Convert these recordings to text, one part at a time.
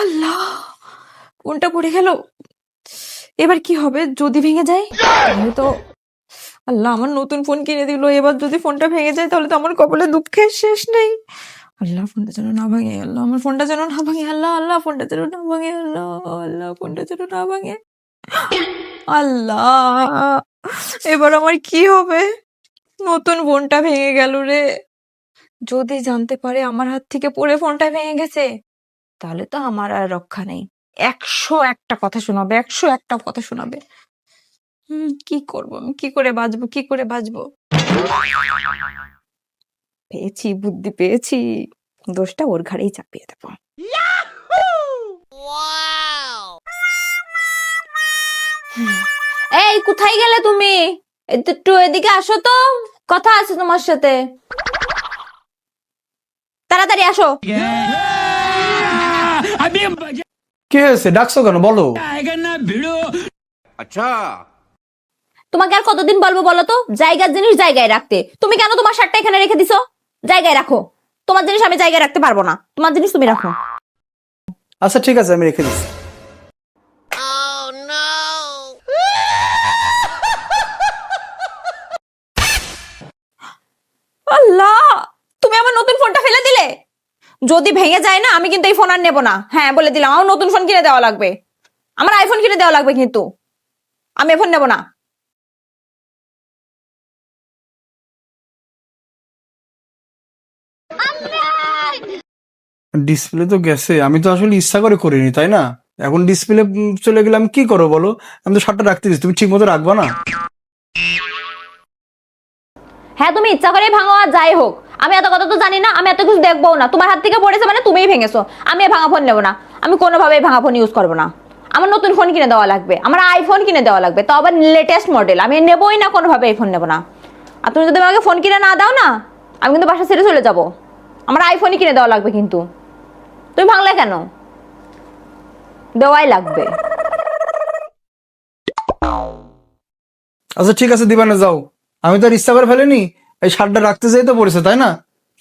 আল্লাহ কোনটা পড়ে গেল। এবার কি হবে? যদি ভেঙে যায়? তো, আল্লাহ, আমার নতুন ফোন কিনে দিল। এবার যদি ফোনটা ভেঙে যায়, তাহলে তো আমার কপালে দুঃখের শেষ নেই। আল্লাহ ফোনটা যেন না ভাঙে। আল্লাহ, আমার ফোনটা যেন না ভাঙে। আল্লাহ আল্লাহ ফোনটা যেন না ভাঙে। আল্লাহ আল্লাহ ফোনটা যেন না ভাঙে। আল্লাহ, এবার আমার কি হবে? নতুন ফোনটা ভেঙে গেল রে। যদি জানতে পারে, আমার হাত থেকে পড়ে ফোনটা ভেঙে গেছে। তাহলে তো আমার আর রক্ষা নেই। একশো একটা কথা শোনাবে একশো একটা কথা শোনাবে। কি করব আমি? কি করে বাঁচবো? কি করে বাঁচবো? পেয়েছি বুদ্ধি পেয়েছি। দোষটা ওর ঘাড়েই চাপিয়ে দেবো। এই কোথায় গেলে তুমি? একটু এদিকে আসো তো। কথা আছে তোমার সাথে। তাড়াতাড়ি আসো। আমি ডাকছো কেন? বলো। আচ্ছা। তোমাকে আর কতদিন বলব বলো তো? জায়গার জিনিস জায়গায় রাখতে। তুমি কেন তোমার শার্টটা এখানে রেখে দিছো? জায়গায় রাখো। তোমার জিনিস আমি জায়গায় রাখতে পারব না। তোমার জিনিস তুমি রাখো। আচ্ছা ঠিক আছে আমি রেখে দিছি আল্লাহ! তুমি আমার নতুন ফোনটা ফেলে দিলে? যদি ভেঙে যায় না আমি কিন্তু এই ফোন আর নেব না। হ্যাঁ বলে দিলাম আমার নতুন ফোন কিনে দেওয়া লাগবে। আমার আইফোন কিনে দেওয়া লাগবে কিন্তু। আমি ফোন নেব না। ডিসপ্লে তো গেছে আমি তো আসলে ইচ্ছা করে করিনি তাই না? এখন ডিসপ্লে চলে গেলে আমি কি করব বলো? আমি তো শার্টটা রাখতে দিচ্ছি তুমি ঠিক মতো রাখবা না? হ্যাঁ তুমি ইচ্ছা করে ভাঙো আর যাই হোক। আমি এত কথা তো জানি না, আমি এত কিছু দেখব না। তোমার হাত থেকে পড়েছে মানে তুমিই ভেঙেছো। আমি ভাঙা ফোন নেব না। আমি কোনোভাবেই ভাঙা ফোন ইউজ করব না। আমার নতুন ফোন কিনে দেওয়া লাগবে। আমার আইফোন কিনে দেওয়া লাগবে। তো আবার লেটেস্ট মডেল আমি নেবোই না, কোনোভাবে এই ফোন নেব না। আর তুমি যদি আমাকে ফোন কিনে না দাও না, আমি কিন্তু বাসা ছেড়ে চলে যাব। আমার আইফোনই কিনে দেওয়া লাগবে কিন্তু। তুমি ভাঙলে কেন? দেওয়াই লাগবে। আচ্ছা ঠিক আছে, দিবানে, যাও। আমি তো আর করে ফেলিনি। এই শার্টটা রাখতে যাই তো পড়েছে, তাই না?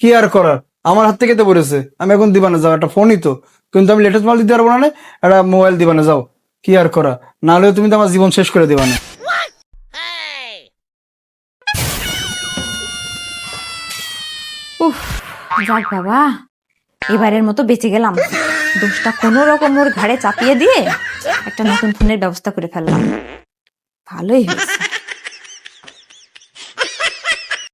কি আর করার? আমার হাত থেকে তো পড়েছে। আমি এখন দিবানে যাও, একটা ফোনই তো কিন্তু আমি লেটেস্ট মাল দিতে পারব না একটা মোবাইল দিবানে যাও। কি আর করা নাহলে তুমি তো আমার জীবন শেষ করে দিবানে। উফ, যাক বাবা, এবারের মতো বেঁচে গেলাম। দোষটা কোনো রকম ওর ঘাড়ে চাপিয়ে দিয়ে একটা নতুন ফোনের ব্যবস্থা করে ফেললাম। ভালোই হয়েছে।